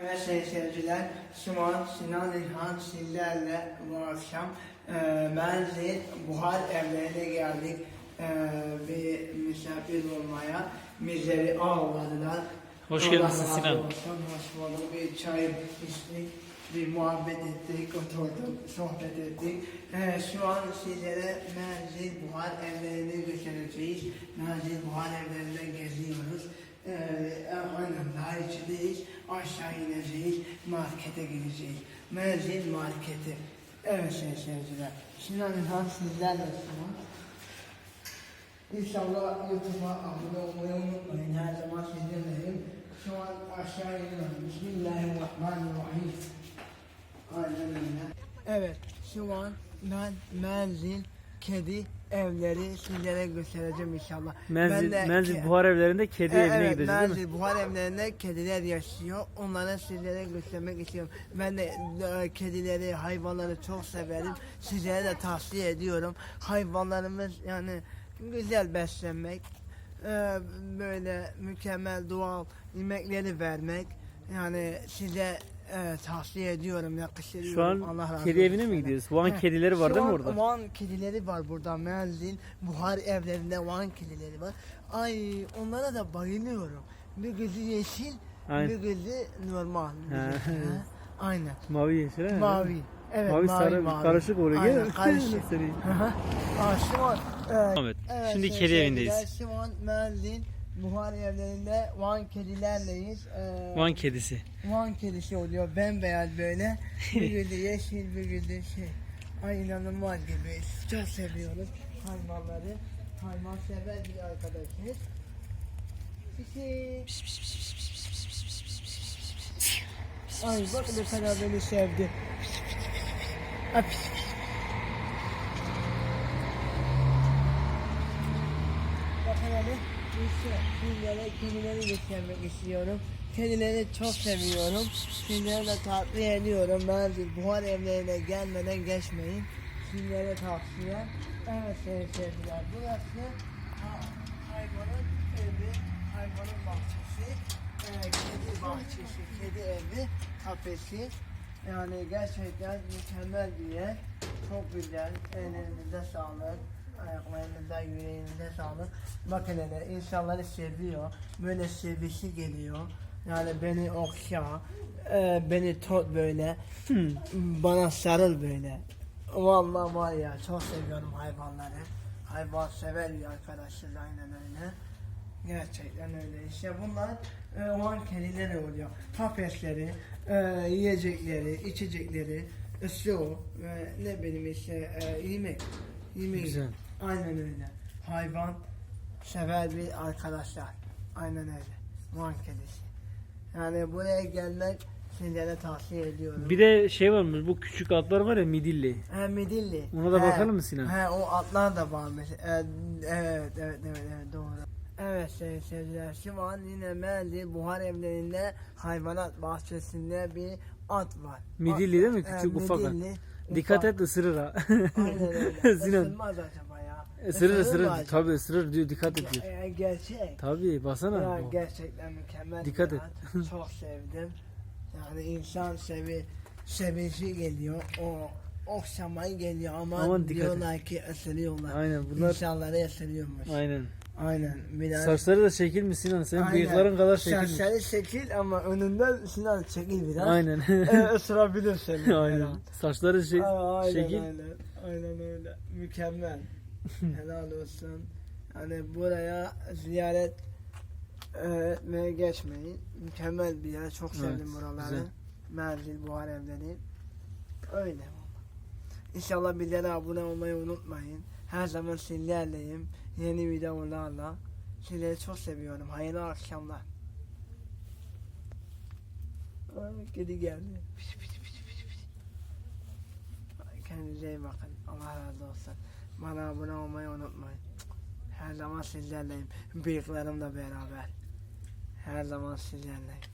Evet sayın seyirciler, an Sinan İlhan sizlerle bu akşam e, Menzil Buhar evlerine geldik. E, bir misafir olmaya bizleri ağırladılar. Hoş razı Sinan. olsun, Hoş bulduk. Bir çay içtik, bir muhabbet ettik, oturduk, sohbet ettik. E, şu an sizlere Menzil Buhar evlerini göstereceğiz. Menzil Buhar evlerinde geziyoruz. Ee, aynen daha içindeyiz. Aşağı ineceğiz. Markete gideceğiz. Menzil marketi. Evet sayın seyirciler. Sinan İlhan sizlerle Sinan. İnşallah YouTube'a abone olmayı unutmayın. Her zaman sizlerleyim. Şu an aşağı iniyorum. Bismillahirrahmanirrahim. Aynen öyle. Evet, şu an ben menzil, kedi evleri sizlere göstereceğim inşallah. Menzil, Ben de menzil buhar evlerinde kedi E, evine evet, gideceğiz değil mi? menzil buhar evlerinde kediler yaşıyor. Onları sizlere göstermek istiyorum. Ben de e, kedileri, hayvanları çok severim. Sizlere de tavsiye ediyorum. Hayvanlarımız yani güzel beslenmek, e, böyle mükemmel doğal yemekleri vermek. Yani size e, tavsiye ediyorum, yakıştırıyorum. Şu an Allah razı kedi evine mi gidiyoruz? Van He, kedileri var şu değil mi an orada? Van kedileri var burada. Menzil, buhar evlerinde Van kedileri var. Ay onlara da bayılıyorum. Bir gözü yeşil, Aynen. bir gözü normal. Bir He. gözü, he. Aynen. Mavi yeşil ha? Mavi. Evet, Mavi, mavi, sarı, mavi. karışık oluyor. Aynen, Gel. karışık. Seni. Aa, şu an, evet, Ahmet, evet, şimdi kedi evindeyiz. Şu an buhar evlerinde Van kedilerleyiz. Ee, Van kedisi. Van kedisi oluyor bembeyaz böyle. Bir gözü yeşil bir gözü şey. Ay inanılmaz gibi. Çok seviyoruz hayvanları. Hayvan sever bir arkadaşız. Pisi. Ay bak ne kadar beni sevdi. Ay, pis, pis. Bakın hani işte sizlere kedileri göstermek istiyorum. Kedileri çok seviyorum. Sizlere tavsiye ediyorum. Bence buhar evlerine gelmeden geçmeyin. Sizlere tavsiye. Evet seyirciler. Burası ha- hayvanın evi, hayvanın bahçesi. Kedi bahçesi, kedi evi, kafesi. Yani gerçekten mükemmel bir yer. Çok güzel. Ellerinize sağlık. Ayaklarınıza, yüreğinize sağlık. Bakın hele insanları seviyor. Böyle sevgisi geliyor. Yani beni okşa, e, beni tut böyle, bana sarıl böyle. Vallahi var ya çok seviyorum hayvanları. Hayvan sever bir arkadaşız aynen öyle. Gerçekten öyle. İşte bunlar e, o an kedileri oluyor. Kafesleri, e, yiyecekleri, içecekleri, su ve ne bileyim işte e, yemek. Yemek. Güzel. Aynen öyle. Hayvan sever bir arkadaşlar. Aynen öyle. Van kedisi. Yani buraya gelmek sizlere tavsiye ediyorum. Bir de şey varmış bu küçük atlar var ya midilli. He Midilli. Ona da He, bakalım mı Sinan? He o atlar da varmış. E, evet evet evet evet doğru. Evet sevgili seyirciler şu an yine Mendil Buhar evlerinde hayvanat bahçesinde bir at var. Midilli değil mi? Küçük, ufak at. Dikkat et ısırır ha. Aynen öyle. Sinan. Isırmaz acaba. Isırır ısırır. acaba? Tabii ısırır diyor dikkat et diyor. Gerçek. Tabii basana. Ya gerçekten mükemmel Dikkat bir et. Çok sevdim. Yani insan sevi sevinci geliyor. O okşamayı geliyor ama Aman dikkat et. diyorlar ki ısırıyorlar. Aynen bunlar İnsanları ısırıyormuş. aynen. Aynen. Biraz Saçları da şekil mi Sinan? Senin Aynen. bıyıkların kadar şekil. Saçları şekil ama önünden Sinan çekil biraz. Aynen. Ee, ısırabilir seni. aynen. Saçları şey, Aa, aynen, şekil. Aynen, aynen öyle. Mükemmel. Helal olsun. Yani buraya ziyaret etmeye geçmeyin. Mükemmel bir yer. Çok sevdim Evet, buraları. güzel. Menzil, buhar evleri. Öyle. İnşallah bizlere abone olmayı unutmayın. Her zaman sizlerleyim. Yeni videolarla. Sizleri çok seviyorum. Hayırlı akşamlar. Ay, kedi geldi. Pis, pis, pis, pis. Kendinize iyi bakın. Allah razı olsun. Bana abone olmayı unutmayın. Her zaman sizlerleyim. Bıyıklarımla beraber. Her zaman sizlerleyim.